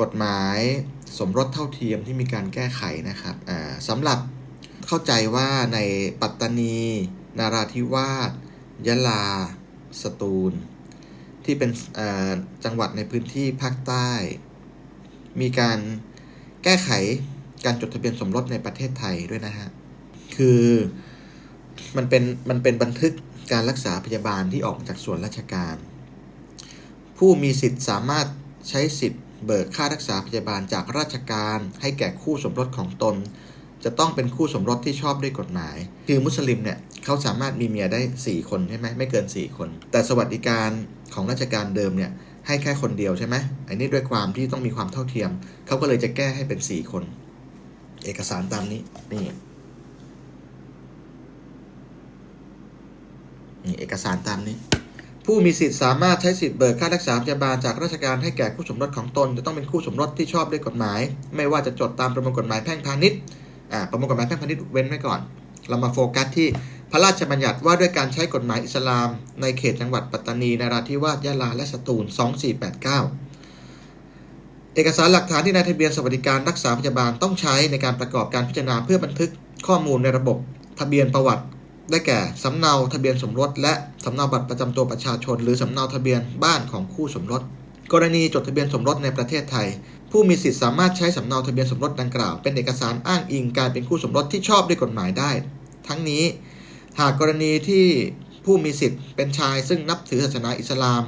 กฎหมายสมรสเท่าเทียมที่มีการแก้ไขนะครับสำหรับเข้าใจว่าในปัตตานี นาราธิวาสยะลา สตูล ที่เป็นจังหวัดในพื้นที่ภาคใต้ มีการแก้ไขการจดทะเบียนสมรสในประเทศไทยด้วยนะฮะ คือมันเป็นมันเป็นบันทึกการรักษาพยาบาลที่ออกจากส่วนราชการ ผู้มีสิทธิ์สามารถใช้สิทธิ์ เบิกค่ารักษาพยาบาลจากราชการให้แก่คู่สมรสของตน จะต้องเป็นคู่สมรสที่ชอบด้วยกฎหมาย คือมุสลิมเนี่ยเขาสามารถมีเมียได้ 4 คนใช่ไหมไม่เกิน 4 คน แต่สวัสดิการของราชการเดิมเนี่ยให้แค่คนเดียวใช่ไหมอันนี้ด้วยความที่ต้องมีความเท่าเทียม เขาก็เลยจะแก้ให้เป็น 4 คน เอกสารตามนี้นี่นี่เอกสารตามนี้ ผู้มีสิทธิ์สามารถใช้สิทธิ์เบิกค่ารักษาพยาบาลจากราชการให้แก่คู่สมรสของตน จะต้องเป็นคู่สมรสที่ชอบด้วยกฎหมาย ไม่ว่าจะจดตามประมวลกฎหมายแพ่งพาณิชย์อ่าประมวลกฎหมายแพ่งพาณิชย์เว้นไว้ก่อน เรามาโฟกัสที่พระราชบัญญัติว่าด้วยการใช้กฎหมายอิสลาม ในเขตจังหวัดปัตตานีนราธิวาสยะลาและสตูล 2489 เอกสารหลักฐานที่นายทะเบียนสวัสดิการรักษาพยาบาลต้องใช้ในการประกอบการพิจารณาเพื่อบันทึกข้อมูลในระบบ ทะเบียนประวัติ ได้แก่สำเนาทะเบียนสมรส และสำเนาบัตรประจำตัวประชาชน หรือสำเนาทะเบียนบ้านของคู่สมรส กรณีจดทะเบียนสมรสในประเทศไทย ผู้มีสิทธิสามารถใช้สำเนาทะเบียนสมรสดังกล่าว เป็นเอกสารอ้างอิงการเป็นคู่สมรสที่ชอบด้วยกฎหมายได้ ทั้งนี้ หากกรณีที่ผู้มีสิทธิ์เป็นชายซึ่งนับถือศาสนาอิสลาม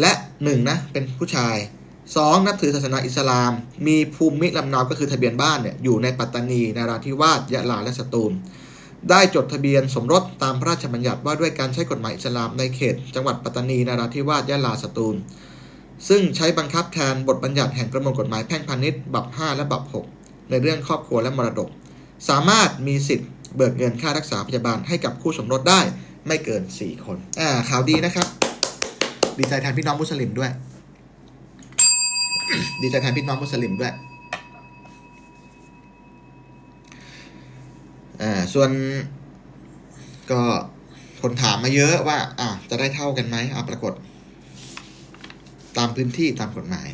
และ1นงนะเป็นผู้ชาย 2. นับถือศาสนาอิสลาม มีภูมิลำเนาก็คือทะเบียนบ้านเนี่ยอยู่ในปัตตานีนาราธิวาสยะลาและสตูล ได้จดทะเบียนสมรสตามพระราชบัญญัติว่าด้วยการใช้กฎหมายอิสลามในเขต จังหวัดปัตตานีนาราธิวาสยะลาสตูล ซึ่งใช้บังคับแทนบทบัญญัติแห่งประมวลกฎหมายแพ่งพาณิชย์บับ 5 และบับ 6 ในเรื่องครอบครัวและมรดก สามารถมีสิทธิ์เบิกเงินค่ารักษาพยาบาลให้กับคู่สมรสได้ไม่เกิน 4 คนอ่าข่าวดีนะครับ ดีใจแทนพี่น้องมุสลิมด้วย ดีใจแทนพี่น้องมุสลิมด้วย อ่าส่วนก็คนถามมาเยอะว่าอ่าจะได้เท่ากันไหมอ่าปรากฏ ตามพื้นที่ตามกฎหมาย